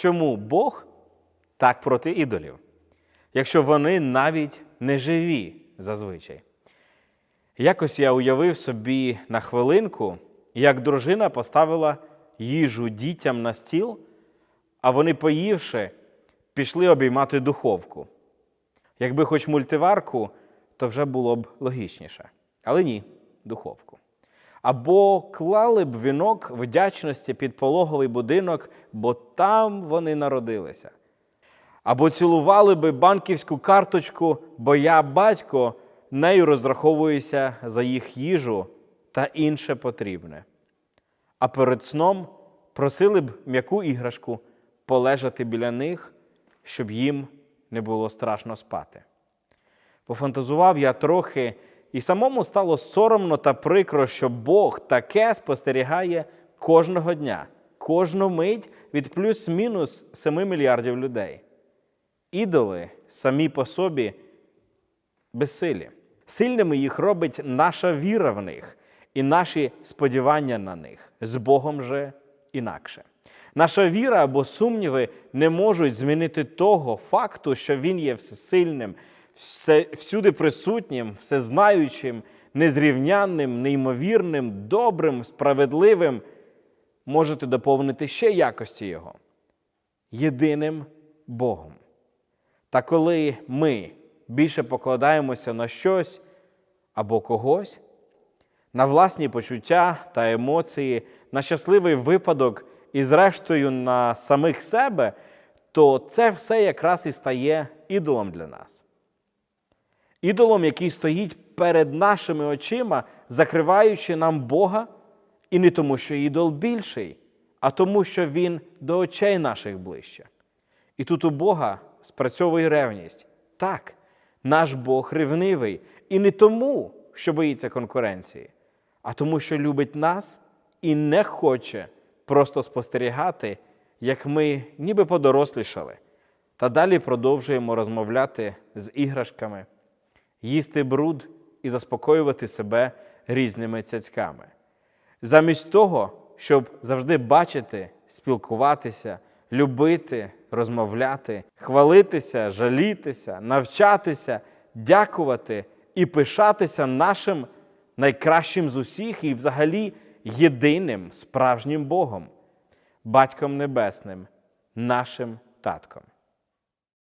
чому Бог так проти ідолів, якщо вони навіть не живі зазвичай. Якось я уявив собі на хвилинку, як дружина поставила їжу дітям на стіл, а вони, поївши, пішли обіймати духовку. Якби хоч мультиварку, то вже було б логічніше. Але ні, духовку. Або клали б вінок вдячності під пологовий будинок, бо там вони народилися. Або цілували би банківську карточку, бо я, батько, нею розраховуюся за їх їжу та інше потрібне. А перед сном просили б м'яку іграшку полежати біля них, щоб їм не було страшно спати. Пофантазував я трохи, і самому стало соромно та прикро, що Бог таке спостерігає кожного дня, кожну мить від плюс-мінус 7 мільярдів людей. Ідоли самі по собі безсилі. Сильними їх робить наша віра в них і наші сподівання на них. З Богом же інакше. Наша віра або сумніви не можуть змінити того факту, що Він є всесильним, все, всюди присутнім, всезнаючим, незрівнянним, неймовірним, добрим, справедливим. Можете доповнити ще якості Його єдиним Богом. Та коли ми більше покладаємося на щось або когось, на власні почуття та емоції, на щасливий випадок і, зрештою, на самих себе, то це все якраз і стає ідолом для нас. Ідолом, який стоїть перед нашими очима, закриваючи нам Бога, і не тому, що ідол більший, а тому, що він до очей наших ближче. І тут у Бога спрацьовує ревність. Так, наш Бог ревнивий. І не тому, що боїться конкуренції, а тому, що любить нас і не хоче просто спостерігати, як ми ніби подорослішали, та далі продовжуємо розмовляти з іграшками, їсти бруд і заспокоювати себе різними цяцьками. Замість того, щоб завжди бачити, спілкуватися, любити, розмовляти, хвалитися, жалітися, навчатися, дякувати і пишатися нашим найкращим з усіх і взагалі єдиним справжнім Богом, Батьком Небесним, нашим татком.